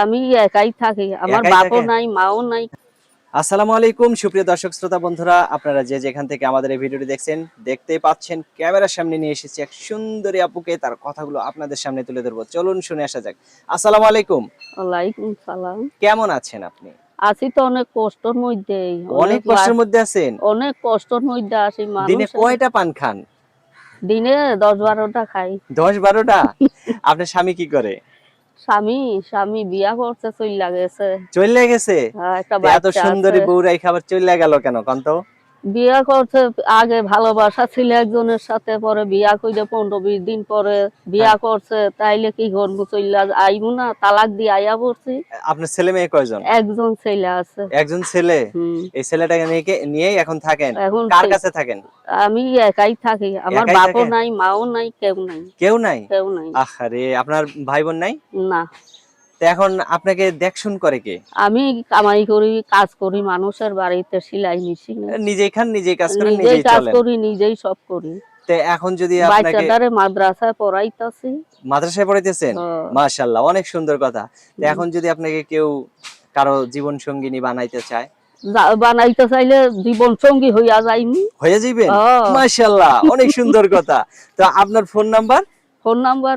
আমি একাই থাকি আমার বাপও নাই মাও নাই। আসসালামু আলাইকুম সুপ্রিয় দর্শক শ্রোতা বন্ধুরা আপনারা যে যেখান থেকে আমাদের এই ভিডিওটি দেখছেন দেখতেই পাচ্ছেন ক্যামেরার সামনে নিয়ে এসেছি এক সুন্দরী আপুকে তার কথাগুলো আপনাদের সামনে তুলে ধরবো। চলুন শুনে আসা যাক। আসসালামু আলাইকুম। ওয়ালাইকুম সালাম। কেমন আছেন আপনি? আছি তো অনেক কষ্টের মধ্যে অনেক কষ্টের মধ্যে আছেন? অনেক কষ্টের মধ্যে আছি দিনে কয়টা পান খান? দিনে দশ বারোটা খাই। দশ বারোটা? আপনার স্বামী কি করে? স্বামী স্বামী বিয়া করছে চলে গেছে। চলে গেছে? হ্যাঁ, এত সুন্দরী। বউরাই খাবার চলে গেল কেন কন্ত? বিয়া করছে আগে ভালোবাসা ছিল একজনের সাথে পরে বিয়া কইরে পনেরো বিশ দিন পরে বিয়া হ্যাঁ। করছে তাইলে কি করব? চইলা আইবো না তালাক দিয়ে আইয়া পড়ছি। আপনার ছেলে মেয়ে কয়জন? একজন ছেলে আছে। একজন ছেলে? এই ছেলেটাকে নিয়ে নিয়েই এখন থাকেন? এখন কার কাছে থাকেন? আমি একাই থাকি। আমার বাপও? নাই মাও নাই কেউ নাই। কেউ নাই? কেউ নাই। আহারে আপনার ভাই বোন নাই? না। তো এখন আপনাকে দেখশুন করে কে? আমি কামাই করি কাজ করি মানুষের বাড়িতে সেলাই মেশিন। নিজেই খান নিজেই কাজ করেন নিজেই কাজ করি নিজেই সব করি। এখন যদি আপনাকে মাদ্রাসায় পড়াইতাছি। মাদ্রাসায় পড়াইতেছেন? হ্যাঁ। মাশাআল্লাহ অনেক সুন্দর কথা। এখন যদি আপনাকে কেউ কারও জীবন সঙ্গিনী বানাইতে চায়? বানাইতে চাইলে জীবন সঙ্গী হইয়া যাইমি হয়ে যাইবেন? হ্যাঁ। মাশাআল্লাহ অনেক সুন্দর কথা। তো আপনার ফোন নাম্বার? ফোন নাম্বার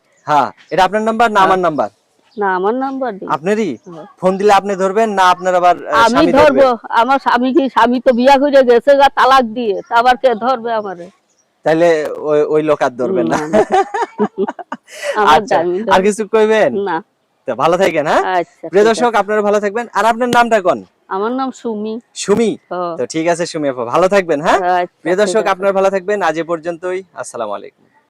হ্যাঁ এটা আপনার নাম্বার না আমার নাম্বার না আমার নাম্বার দিন আপনারই? হ্যাঁ। ফোন দিলে আপনি ধরবেন না আপনার আবার আমি ধরবো? আমার স্বামী কি স্বামী তো বিয়া করে গেছে গা তালাক দিয়ে তা আবার কে ধরবে আমারে? তাহলে ওই ওই লোক আর ধরবেন না। আচ্ছা আর কিছু কইবেন? না। তো ভালো থাকেন হ্যাঁ? আচ্ছা প্রিয় দর্শক আপনারা ভালো থাকবেন। আর আপনার নামটা কোন? আমার নাম সুমি। সুমি? হ্যাঁ, তো ঠিক আছে সুমি আপা ভালো থাকবেন হ্যাঁ? আচ্ছা, প্রিয় দর্শক আপনারা ভালো থাকবেন। আজ এ পর্যন্তই। আসসালামু আলাইকুম।